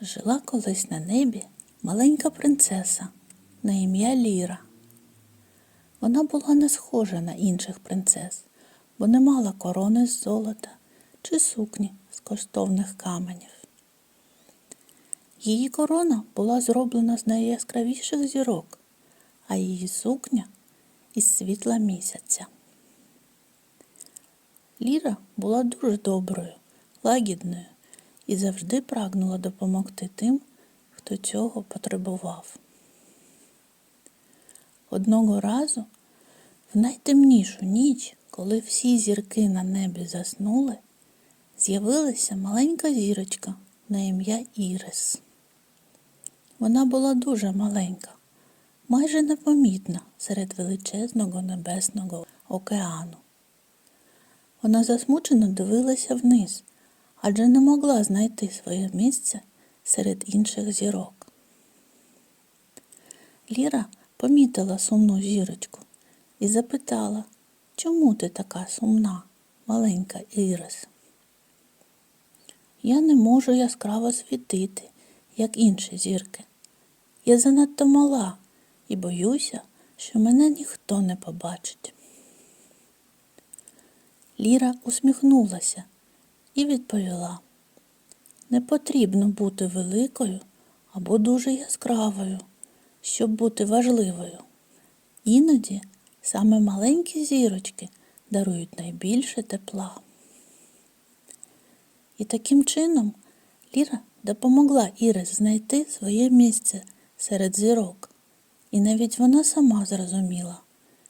Жила колись на небі маленька принцеса на ім'я Ліра. Вона була не схожа на інших принцес, бо не мала корони з золота чи сукні з коштовних каменів. Її корона була зроблена з найяскравіших зірок, а її сукня із світла місяця. Ліра була дуже доброю, лагідною і завжди прагнула допомогти тим, хто цього потребував. Одного разу, в найтемнішу ніч, коли всі зірки на небі заснули, з'явилася маленька зірочка на ім'я Ірис. Вона була дуже маленька, майже непомітна серед величезного небесного океану. Вона засмучено дивилася вниз, адже не могла знайти своє місце серед інших зірок. Ліра помітила сумну зірочку і запитала, чому ти така сумна, маленька Ірис? Я не можу яскраво світити, як інші зірки. Я занадто мала і боюся, що мене ніхто не побачить. Ліра усміхнулася і відповіла: Не потрібно бути великою або дуже яскравою, щоб бути важливою. Іноді саме маленькі зірочки дарують найбільше тепла. І таким чином Ліра допомогла Ірис знайти своє місце серед зірок. І навіть вона сама зрозуміла,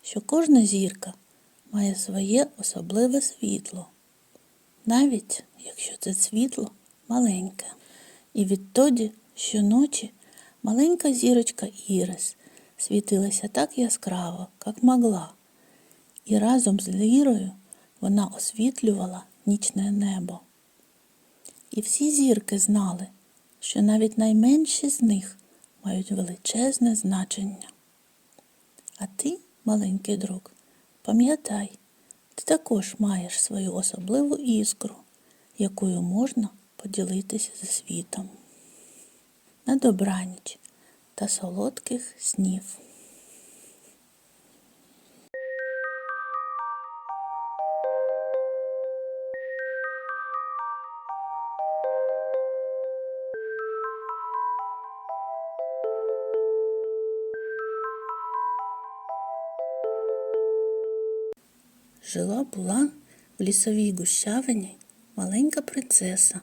що кожна зірка має своє особливе світло, навіть якщо це світло маленьке. І відтоді щоночі маленька зірочка Ірис світилася так яскраво, як могла, і разом з лірою вона освітлювала нічне небо. І всі зірки знали, що навіть найменші з них мають величезне значення. А ти, маленький друг, пам'ятай, ти також маєш свою особливу іскру, якою можна поділитися зі світом. На добраніч та солодких снів. Жила була в лісовій гущавині маленька принцеса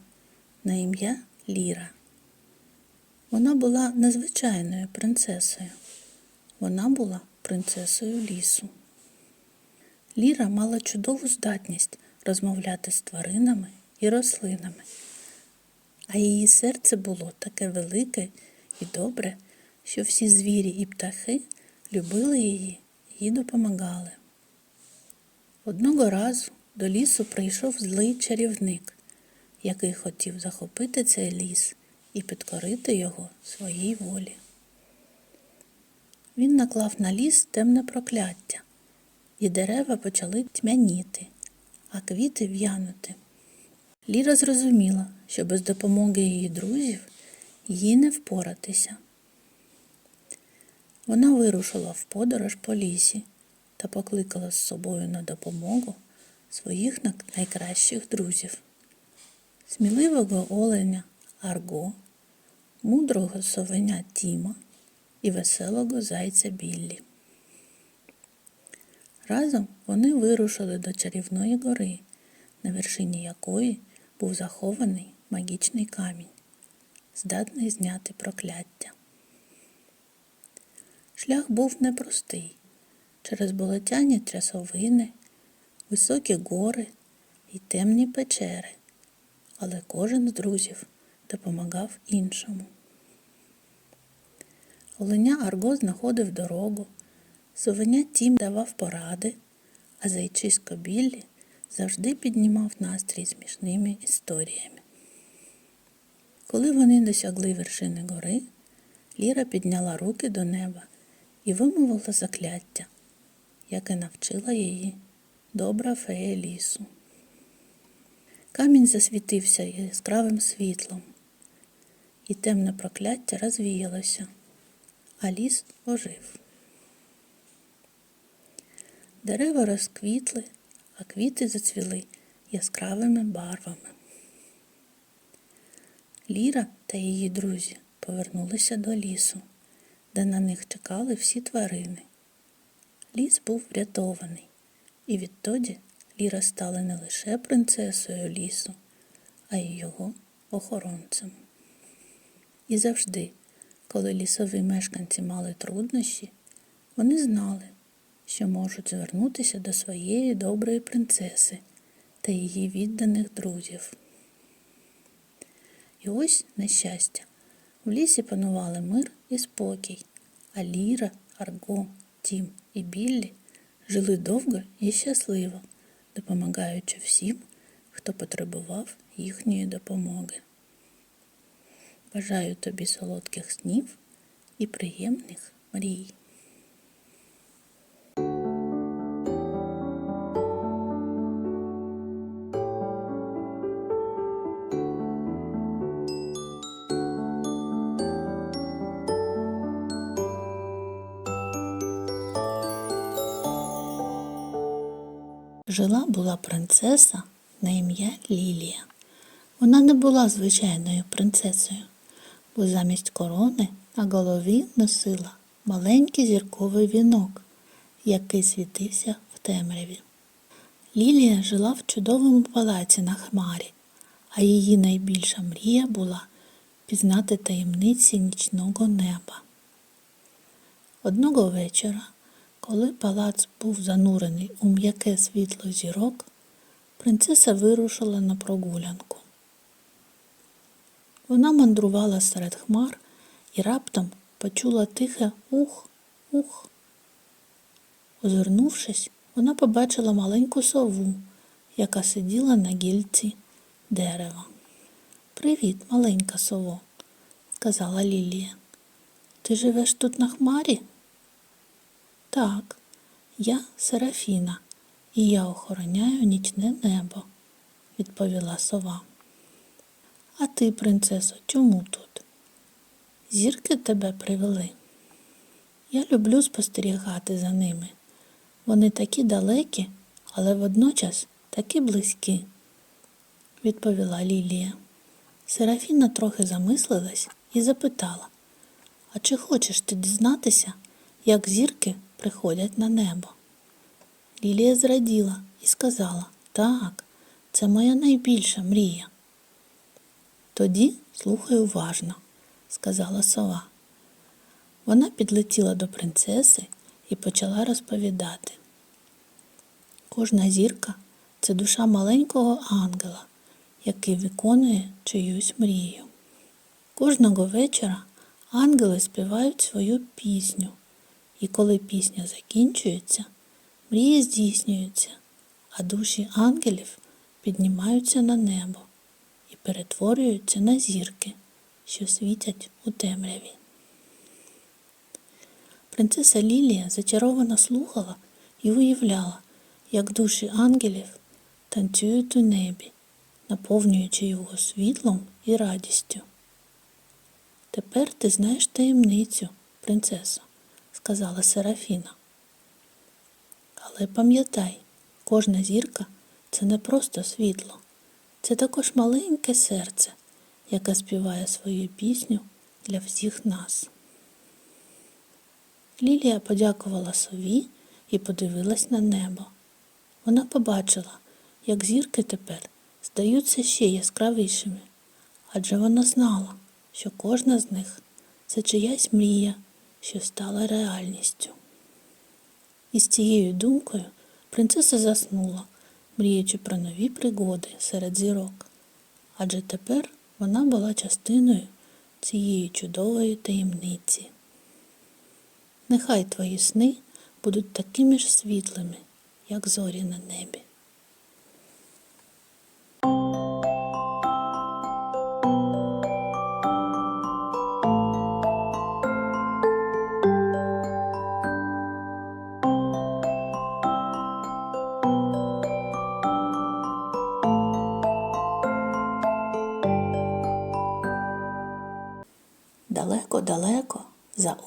на ім'я Ліра. Вона була незвичайною принцесою. Вона була принцесою лісу. Ліра мала чудову здатність розмовляти з тваринами і рослинами, а її серце було таке велике і добре, що всі звірі і птахи любили її і допомагали. Одного разу до лісу прийшов злий чарівник, який хотів захопити цей ліс і підкорити його своїй волі. Він наклав на ліс темне прокляття, і дерева почали тьмяніти, а квіти в'янути. Ліра зрозуміла, що без допомоги її друзів їй не впоратися. Вона вирушила в подорож по лісі та покликала з собою на допомогу своїх найкращих друзів, сміливого оленя Арго, мудрого совеня Тіма і веселого зайця Біллі. Разом вони вирушили до чарівної гори, на вершині якої був захований магічний камінь, здатний зняти прокляття. Шлях був непростий через болотяні трясовини, високі гори і темні печери, але кожен з друзів допомагав іншому. Оленя Арго знаходив дорогу, совеня Тім давав поради, а зайчисько Біллі завжди піднімав настрій смішними історіями. Коли вони досягли вершини гори, Ліра підняла руки до неба і вимовила закляття, яке навчила її добра фея лісу. Камінь засвітився яскравим світлом, і темне прокляття розвіялося, а ліс ожив. Дерева розквітли, а квіти зацвіли яскравими барвами. Ліра та її друзі повернулися до лісу, де на них чекали всі тварини. Ліс був врятований, і відтоді Ліра стала не лише принцесою лісу, а й його охоронцем. І завжди, коли лісові мешканці мали труднощі, вони знали, що можуть звернутися до своєї доброї принцеси та її відданих друзів. І ось нещастя. В лісі панували мир і спокій, а Ліра, Арго, Тім і Біллі жили довго і щасливо, допомагаючи всім, хто потребував їхньої допомоги. Бажаю тобі солодких снів і приємних мрій. Жила була принцеса на ім'я Лілія. Вона не була звичайною принцесою, бо замість корони на голові носила маленький зірковий вінок, який світився в темряві. Лілія жила в чудовому палаці на хмарі, а її найбільша мрія була пізнати таємниці нічного неба. Одного вечора, коли палац був занурений у м'яке світло зірок, принцеса вирушила на прогулянку. Вона мандрувала серед хмар і раптом почула тихе ух, ух. Озирнувшись, вона побачила маленьку сову, яка сиділа на гільці дерева. Привіт, маленька сово, сказала Лілія. Ти живеш тут на хмарі? Так, я Серафіна, і я охороняю нічне небо, відповіла сова. А ти, принцесо, чому тут? Зірки тебе привели. Я люблю спостерігати за ними. Вони такі далекі, але водночас такі близькі, відповіла Лілія. Серафіна трохи замислилась і запитала, а чи хочеш ти дізнатися, як зірки приходять на небо? Лілія зраділа і сказала, так, це моя найбільша мрія. Тоді слухай уважно, сказала сова. Вона підлетіла до принцеси і почала розповідати. Кожна зірка це душа маленького ангела, який виконує чиюсь мрію. Кожного вечора ангели співають свою пісню, і коли пісня закінчується, мрії здійснюються, а душі ангелів піднімаються на небо і перетворюються на зірки, що світять у темряві. Принцеса Лілія зачаровано слухала і уявляла, як душі ангелів танцюють у небі, наповнюючи його світлом і радістю. Тепер ти знаєш таємницю, принцесо, сказала Серафіна. Але пам'ятай, кожна зірка це не просто світло, це також маленьке серце, яке співає свою пісню для всіх нас. Лілія подякувала сові і подивилась на небо. Вона побачила, як зірки тепер здаються ще яскравішими, адже вона знала, що кожна з них це чиясь мрія, що стала реальністю. І з цією думкою принцеса заснула, мріючи про нові пригоди серед зірок, адже тепер вона була частиною цієї чудової таємниці. Нехай твої сни будуть такими ж світлими, як зорі на небі.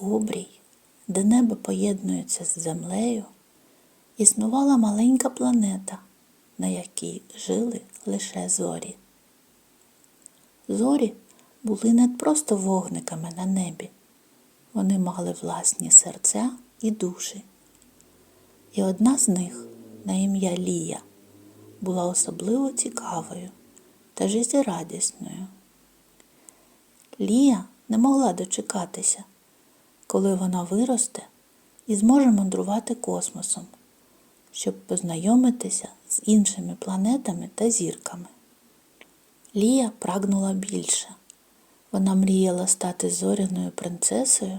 Обрій, де небо поєднується з землею, існувала маленька планета, на якій жили лише зорі. Зорі були не просто вогниками на небі, вони мали власні серця і душі. І одна з них, на ім'я Лія, була особливо цікавою та життєрадісною. Лія не могла дочекатися, коли вона виросте і зможе мандрувати космосом, щоб познайомитися з іншими планетами та зірками. Лія прагнула більше. Вона мріяла стати зоряною принцесою,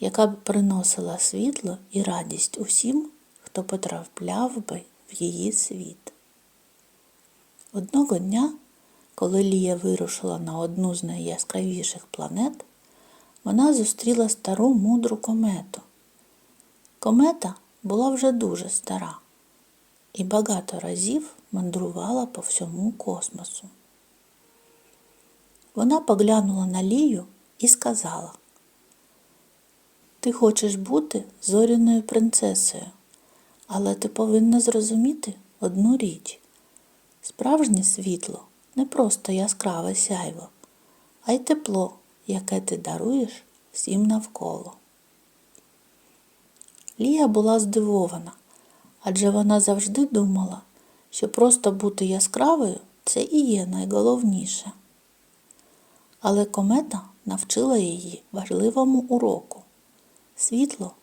яка б приносила світло і радість усім, хто потрапляв би в її світ. Одного дня, коли Лія вирушила на одну з найяскравіших планет, вона зустріла стару мудру комету. Комета була вже дуже стара і багато разів мандрувала по всьому космосу. Вона поглянула на Лію і сказала: Ти хочеш бути зоряною принцесою, але ти повинна зрозуміти одну річ. Справжнє світло не просто яскраве сяйво, а й тепло, яке ти даруєш всім навколо. Лія була здивована, адже вона завжди думала, що просто бути яскравою це і є найголовніше. Але комета навчила її важливому уроку. Світло,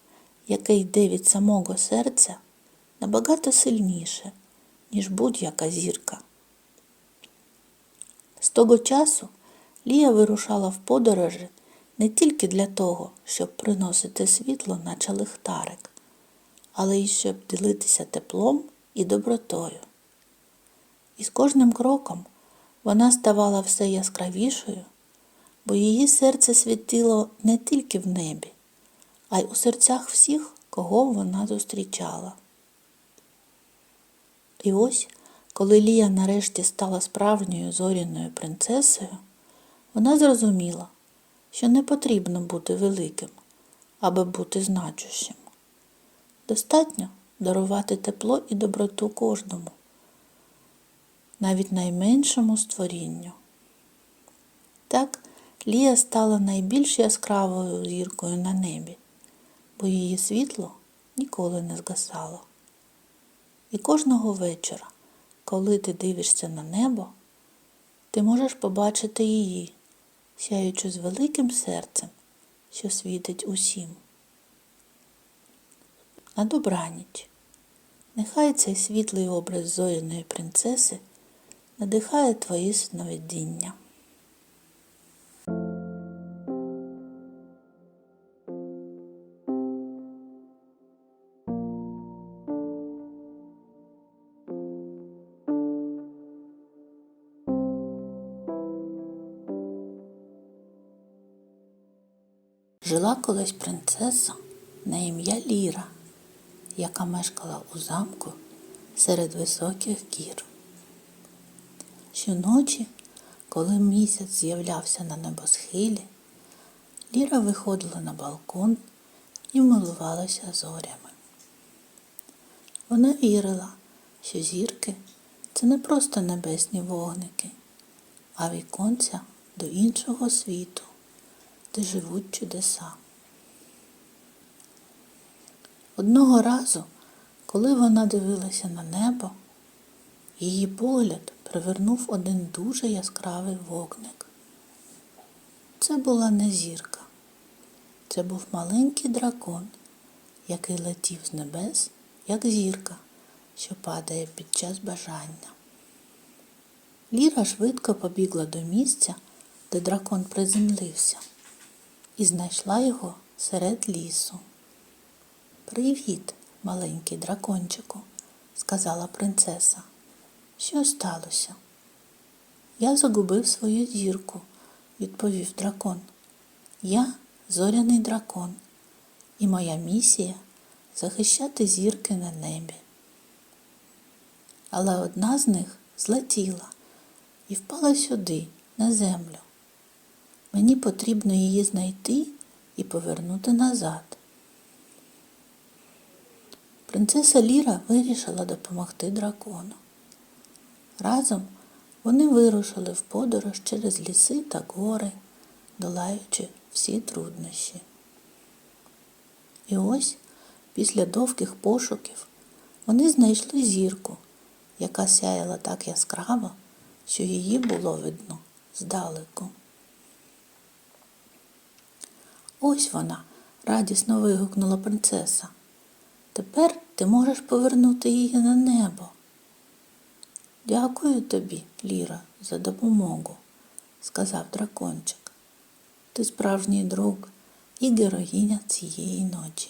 яке йде від самого серця, набагато сильніше, ніж будь-яка зірка. З того часу Лія вирушала в подорожі не тільки для того, щоб приносити світло, наче лихтарик, але й щоб ділитися теплом і добротою. І з кожним кроком вона ставала все яскравішою, бо її серце світило не тільки в небі, а й у серцях всіх, кого вона зустрічала. І ось, коли Лія нарешті стала справжньою зоряною принцесою, вона зрозуміла, що не потрібно бути великим, аби бути значущим. Достатньо дарувати тепло і доброту кожному, навіть найменшому створінню. Так, Лія стала найбільш яскравою зіркою на небі, бо її світло ніколи не згасало. І кожного вечора, коли ти дивишся на небо, ти можеш побачити її, сяючи з великим серцем, що світить усім. На добраніч. Нехай цей світлий образ зоряної принцеси надихає твої сновидіння. Жила колись принцеса на ім'я Ліра, яка мешкала у замку серед високих гір. Щоночі, коли місяць з'являвся на небосхилі, Ліра виходила на балкон і милувалася зорями. Вона вірила, що зірки це не просто небесні вогники, а віконця до іншого світу де живуть чудеса. Одного разу, коли вона дивилася на небо, її погляд привернув один дуже яскравий вогник. Це була не зірка, це був маленький дракон, який летів з небес, як зірка, що падає під час бажання. Ліра швидко побігла до місця, де дракон приземлився і знайшла його серед лісу. Привіт, маленький дракончику, сказала принцеса. Що сталося? Я загубив свою зірку, відповів дракон. Я зоряний дракон, і моя місія захищати зірки на небі. Але одна з них злетіла і впала сюди, на землю. Мені потрібно її знайти і повернути назад. Принцеса Ліра вирішила допомогти дракону. Разом вони вирушили в подорож через ліси та гори, долаючи всі труднощі. І ось, після довгих пошуків, вони знайшли зірку, яка сяяла так яскраво, що її було видно здалеку. Ось вона, радісно вигукнула принцеса. Тепер ти можеш повернути її на небо. Дякую тобі, Ліра, за допомогу, сказав дракончик. Ти справжній друг і героїня цієї ночі.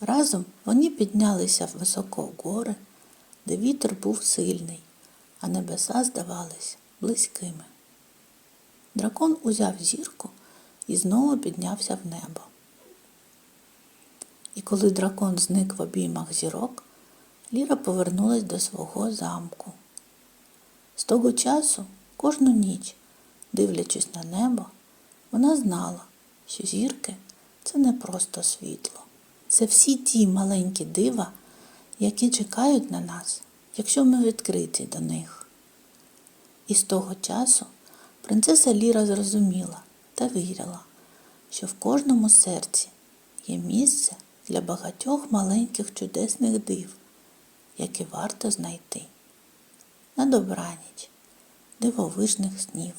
Разом вони піднялися високо в гори, де вітер був сильний, а небеса здавались близькими. Дракон узяв зірку і знову піднявся в небо. І коли дракон зник в обіймах зірок, Ліра повернулась до свого замку. З того часу, кожну ніч, дивлячись на небо, вона знала, що зірки це не просто світло. Це всі ті маленькі дива, які чекають на нас, якщо ми відкриті до них. І з того часу принцеса Ліра зрозуміла та вірила, що в кожному серці є місце для багатьох маленьких чудесних див, які варто знайти. На добраніч, дивовижних снів.